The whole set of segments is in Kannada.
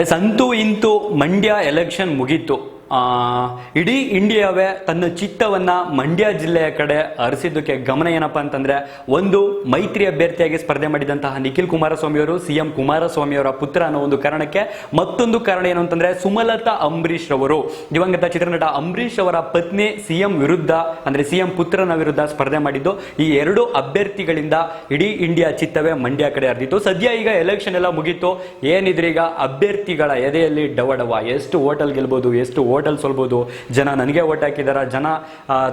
ಎಸ್ ಅಂತೂ ಇಂತೂ ಮಂಡ್ಯ ಎಲೆಕ್ಷನ್ ಮುಗೀತು. ಇಡೀ ಇಂಡಿಯಾವೇ ತನ್ನ ಚಿತ್ತವನ್ನ ಮಂಡ್ಯ ಜಿಲ್ಲೆಯ ಕಡೆ ಹರಿಸಿದ್ದಕ್ಕೆ ಗಮನ ಏನಪ್ಪಾ ಅಂತಂದ್ರೆ, ಒಂದು ಮೈತ್ರಿ ಅಭ್ಯರ್ಥಿಯಾಗಿ ಸ್ಪರ್ಧೆ ಮಾಡಿದಂತಹ ನಿಖಿಲ್ ಕುಮಾರಸ್ವಾಮಿ ಅವರು, ಸಿಎಂ ಕುಮಾರಸ್ವಾಮಿ ಅವರ ಪುತ್ರ ಅನ್ನೋ ಒಂದು ಕಾರಣಕ್ಕೆ ಮತ್ತೊಂದು ಕಾರಣ ಏನು ಅಂತಂದ್ರೆ ಸುಮಲತಾ ಅಂಬರೀಶ್ ರವರು. ದಿವಂಗತ ಚಿತ್ರನಟ ಅಂಬರೀಶ್ ಅವರ ಪತ್ನಿ ಸಿಎಂ ವಿರುದ್ಧ, ಅಂದ್ರೆ ಸಿಎಂ ಪುತ್ರನ ವಿರುದ್ಧ ಸ್ಪರ್ಧೆ ಮಾಡಿದ್ದು. ಈ ಎರಡು ಅಭ್ಯರ್ಥಿಗಳಿಂದ ಇಡೀ ಇಂಡಿಯಾ ಚಿತ್ತವೇ ಮಂಡ್ಯ ಕಡೆ ಹರಿದಿತ್ತು. ಸದ್ಯ ಈಗ ಎಲೆಕ್ಷನ್ ಎಲ್ಲ ಮುಗೀತು. ಏನಿದ್ರೆ ಈಗ ಅಭ್ಯರ್ಥಿಗಳ ಎದೆಯಲ್ಲಿ ಡವಡವ. ಎಷ್ಟು ಹೋಟೆಲ್ ಗೆಲ್ಬೋದು, ಎಷ್ಟು ಸೋಲ್ಬೋದು. ಜನ ನನಗೆ ಓಟ್ ಹಾಕಿದಾರ, ಜನ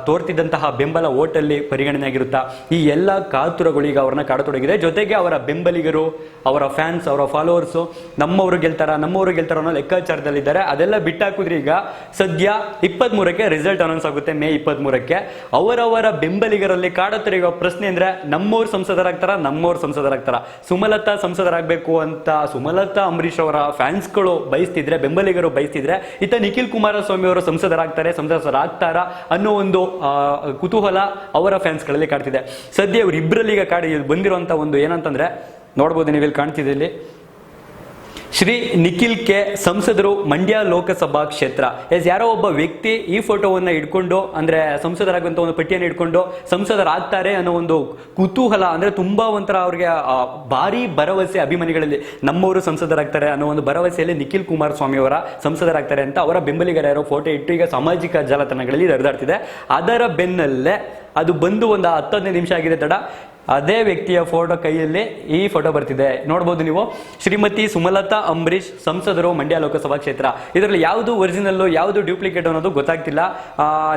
ತೋರ್ತಿದ್ದಂತಹ ಬೆಂಬಲ ಓಟಲ್ಲಿ ಪರಿಗಣನೆ ಆಗಿರುತ್ತಾ ಈ ಎಲ್ಲ ಕಾತುರಗಳು ಈಗ ಅವ್ರನ್ನ ಕಾಡತೊಡಗಿದೆ. ಜೊತೆಗೆ ಅವರ ಬೆಂಬಲಿಗರು, ಅವರ ಫ್ಯಾನ್ಸ್ ಅವರ ಫಾಲೋವರ್ಸು ನಮ್ಮವರು ಗೆಲ್ತಾರ ನಮ್ಮವರು ಗೆಲ್ತಾರ ಅನ್ನೋ ಲೆಕ್ಕಾಚಾರದಲ್ಲಿದ್ದಾರೆ. ಅದೆಲ್ಲ ಬಿಟ್ಟಾಕಿದ್ರೆ ಈಗ ಸದ್ಯ ಇಪ್ಪತ್ತ್ ಮೂರಕ್ಕೆ ರಿಸಲ್ಟ್ ಅನೌನ್ಸ್ ಆಗುತ್ತೆ, ಮೇ ಇಪ್ಪತ್ತ್ ಮೂರಕ್ಕೆ ಅವರವರ ಬೆಂಬಲಿಗರಲ್ಲಿ ಕಾಡತ್ತಿರುವ ಪ್ರಶ್ನೆ ಅಂದ್ರೆ ನಮ್ಮವ್ರು ಸಂಸದರಾಗ್ತಾರ ನಮ್ಮವ್ರು ಸಂಸದರಾಗ್ತಾರ? ಸುಮಲತಾ ಸಂಸದರಾಗಬೇಕು ಅಂತ ಸುಮಲತಾ ಅಂಬರೀಶ್ ಅವರ ಫ್ಯಾನ್ಸ್ಗಳು ಬಯಸ್ತಿದ್ರೆ, ಬೆಂಬಲಿಗರು ಬಯಸ್ತಿದ್ರೆ ಇತ್ತ ನಿಖಿಲ್ ಕುಮಾರಸ್ವಾಮಿ ಅವರು ಸಂಸದರಾಗ್ತಾರೆ, ಸಂಸದರಾಗ್ತಾರಾ ಅನ್ನೋ ಒಂದು ಕುತೂಹಲ ಅವರ ಫ್ಯಾನ್ಸ್ಗಳಲ್ಲಿ ಕಾಡ್ತಿದೆ ಸದ್ಯ ಇವರಿಬ್ಬರಲ್ಲಿ ಈಗ ಕಾಡಿ ಬಂದಿರುವಂತ ಒಂದು ಏನಂತಂದ್ರೆ, ನೋಡ್ಬೋದು ನೀವು ಇಲ್ಲಿ ಕಾಣ್ತಿದೆ ಇಲ್ಲಿ ಶ್ರೀ ನಿಖಿಲ್ ಕೆ ಸಂಸದರು ಮಂಡ್ಯ ಲೋಕಸಭಾ ಕ್ಷೇತ್ರ. ಎಸ್ ಯಾರೋ ಒಬ್ಬ ವ್ಯಕ್ತಿ ಈ ಫೋಟೋವನ್ನ ಇಟ್ಕೊಂಡು ಅಂದ್ರೆ ಸಂಸದರಾಗುವಂತ ಒಂದು ಪಟ್ಟಿಯನ್ನು ಇಟ್ಕೊಂಡು ಸಂಸದರಾಗ್ತಾರೆ ಅನ್ನೋ ಒಂದು ಕುತೂಹಲ, ಅಂದ್ರೆ ತುಂಬಾ ಒಂಥರ ಅವ್ರಿಗೆ ಭಾರಿ ಭರವಸೆ ಅಭಿಮಾನಿಗಳಲ್ಲಿ ನಮ್ಮವರು ಸಂಸದರಾಗ್ತಾರೆ ಅನ್ನೋ ಒಂದು ಭರವಸೆಯಲ್ಲಿ ನಿಖಿಲ್ ಕುಮಾರಸ್ವಾಮಿ ಅವರ ಸಂಸದರಾಗ್ತಾರೆ ಅಂತ ಅವರ ಬೆಂಬಲಿಗರ ಯಾರೋ ಫೋಟೋ ಇಟ್ಟು ಈಗ ಸಾಮಾಜಿಕ ಜಾಲತಾಣಗಳಲ್ಲಿ ಹರಿದಾಡ್ತಿದೆ. ಅದರ ಬೆನ್ನಲ್ಲೇ ಅದು ಬಂದು ಒಂದು ಹತ್ತು ಹದಿನೈದು ನಿಮಿಷ ಆಗಿದೆ, ತಡ. ಅದೇ ವ್ಯಕ್ತಿಯ ಫೋಟೋ ಕೈಯಲ್ಲಿ ಈ ಫೋಟೋ ಬರ್ತಿದೆ. ನೋಡ್ಬೋದು ನೀವು. ಶ್ರೀಮತಿ ಸುಮಲತಾ ಅಂಬರೀಶ್ ಸಂಸದರು, ಮಂಡ್ಯ ಲೋಕಸಭಾ ಕ್ಷೇತ್ರ. ಇದರಲ್ಲಿ ಯಾವುದು ಒರಿಜಿನಲ್ಲು ಯಾವುದು ಡ್ಯೂಪ್ಲಿಕೇಟ್ ಅನ್ನೋದು ಗೊತ್ತಾಗ್ತಿಲ್ಲ.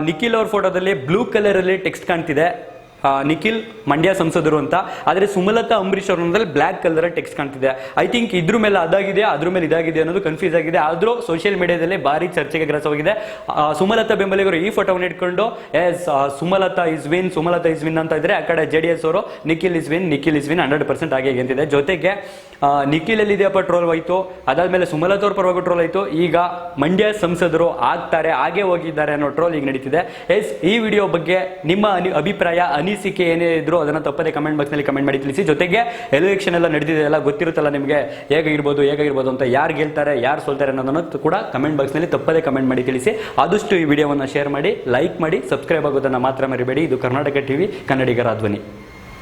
ನಿಖಿಲ್ ಅವ್ರ ಫೋಟೋದಲ್ಲಿ ಬ್ಲೂ ಕಲರ್ ಅಲ್ಲಿ ಟೆಕ್ಸ್ಟ್ ಕಾಣ್ತಿದೆ. ನಿಖಿಲ್ ಮಂಡ್ಯ ಸಂಸದರು ಅಂತ. ಆದರೆ ಸುಮಲತಾ ಅಂಬರೀಶ್ ಅವ್ರಲ್ಲಿ ಬ್ಲ್ಯಾಕ್ ಕಲರ್ ಟೆಕ್ಸ್ಟ್ ಕಾಣ್ತಿದೆ. ಐ ಥಿಂಕ್ ಇದ್ರ ಮೇಲೆ ಅದಾಗಿದೆ, ಅದ್ರ ಮೇಲೆ ಇದಾಗಿದೆ ಅನ್ನೋದು ಕನ್ಫ್ಯೂಸ್ ಆಗಿದೆ. ಆದ್ರೂ ಸೋಷಿಯಲ್ ಮೀಡಿಯಾದಲ್ಲಿ ಭಾರಿ ಚರ್ಚೆಗೆ ಗ್ರಾಸವಾಗಿದೆ. ಸುಮಲತಾ ಬೆಂಬಲಿಗರು ಈ ಫೋಟೋವನ್ನು ಇಟ್ಕೊಂಡು yes Sumalatha is win Sumalatha is win ಅಂತ ಇದ್ರೆ ಆ ಕಡೆ ಜೆ ಅವರು, Nikhil is win Nikhil is win hundred percent ಆಗಿ ಅಂತಿದೆ. ಜೊತೆಗೆ ನಿಖಿಲ್ ಎಲ್ಲಿದೆಯಪ್ಪ ಟ್ರೋಲ್ ಹೋಯ್ತು. ಅದಾದ್ಮೇಲೆ ಸುಮಲತಾ ಅವ್ರ ಪರವಾಗಿ ಟ್ರೋಲ್ ಆಯ್ತು. ಈಗ ಮಂಡ್ಯ ಸಂಸದರು ಆಗ್ತಾರೆ, ಹಾಗೆ ಹೋಗಿದ್ದಾರೆ ಅನ್ನೋ ಟ್ರೋಲ್ ಈಗ ನಡೀತಿದೆ. ಎಸ್ ಈ ವಿಡಿಯೋ ಬಗ್ಗೆ ನಿಮ್ಮ ಅನಿ- ಅಭಿಪ್ರಾಯ ಅನಿಸಿಕೆ ಏನೇ ಇದ್ರು ಅದನ್ನ ತಪ್ಪದೆ ಕಮೆಂಟ್ ಬಾಕ್ಸ್ನಲ್ಲಿ ಕಮೆಂಟ್ ಮಾಡಿ ತಿಳಿಸಿ. ಜೊತೆಗೆ ಎಲೆಕ್ಷನ್ ಎಲ್ಲ ನಡೆದಿದೆ ಎಲ್ಲ ಗೊತ್ತಿರುತ್ತಲ್ಲ ನಿಮಗೆ ಹೇಗಿರ್ಬೋದು ಹೇಗಿರ್ಬೋದು ಅಂತ ಯಾರು ಗೆಲ್ತಾರೆ, ಯಾರು ಸೋಲ್ತಾರೆ ಅನ್ನೋದನ್ನು ಕೂಡ ಕಮೆಂಟ್ ಬಾಕ್ಸ್ನಲ್ಲಿ ತಪ್ಪದೆ ಕಮೆಂಟ್ ಮಾಡಿ ತಿಳಿಸಿ. ಆದಷ್ಟು ಈ ವಿಡಿಯೋವನ್ನು ಶೇರ್ ಮಾಡಿ ಲೈಕ್ ಮಾಡಿ ಸಬ್ಸ್ಕ್ರೈಬ್ ಆಗೋದನ್ನ ಮಾತ್ರ ಮರಿಬೇಡಿ. ಇದು ಕರ್ನಾಟಕ ಟಿವಿ ಕನ್ನಡಿಗರ ಧ್ವನಿ.